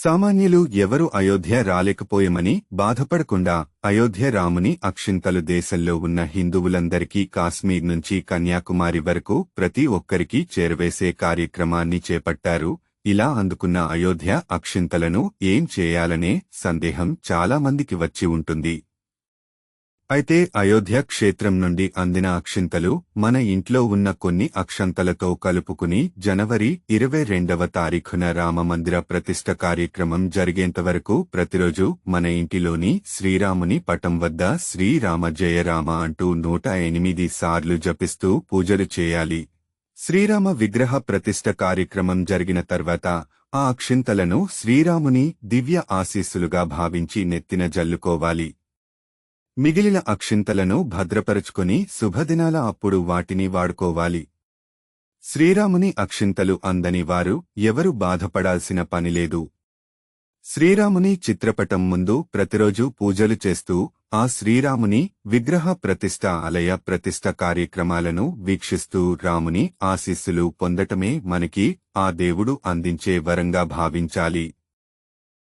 సామాన్యులు ఎవరు అయోధ్య రాలేకపోయమని బాధపడకుండా అయోధ్య రాముని అక్షింతలు దేశంలో ఉన్న హిందువులందరికీ కాశ్మీర్ నుంచి కన్యాకుమారి వరకు ప్రతి ఒక్కరికీ చేరవేసే కార్యక్రమాన్ని చేపట్టారు. ఇలా అందుకున్న అయోధ్య అక్షింతలను ఏం చేయాలనే సందేహం చాలా మందికి వచ్చి ఉంటుంది. అయితే అయోధ్య క్షేత్రం నుండి అందిన అక్షింతలు మన ఇంట్లో ఉన్న కొన్ని అక్షంతలతో కలుపుకుని జనవరి ఇరవై రెండవ తారీఖున రామమందిర ప్రతిష్ఠ కార్యక్రమం జరిగేంతవరకు ప్రతిరోజు మన ఇంటిలోని శ్రీరాముని పటం వద్ద శ్రీరామ జయరామ అంటూ నూట ఎనిమిది సార్లు జపిస్తూ పూజలు చేయాలి. శ్రీరామ విగ్రహ ప్రతిష్ఠ కార్యక్రమం జరిగిన తర్వాత ఆ అక్షింతలను శ్రీరాముని దివ్య ఆశీస్సులుగా భావించి నెత్తిన జల్లుకోవాలి. మిగిలిన అక్షింతలను భద్రపరుచుకుని శుభదినాల అప్పుడు వాటిని వాడుకోవాలి. శ్రీరాముని అక్షింతలు అందని వారు ఎవరు బాధపడాల్సిన పనిలేదు శ్రీరాముని చిత్రపటం ముందు ప్రతిరోజు పూజలు చేస్తూ ఆ శ్రీరాముని విగ్రహ ప్రతిష్ఠ ఆలయ ప్రతిష్ఠ కార్యక్రమాలను వీక్షిస్తూ రాముని ఆశీస్సులు పొందటమే మనకి ఆ దేవుడు అందించే వరంగా భావించాలి.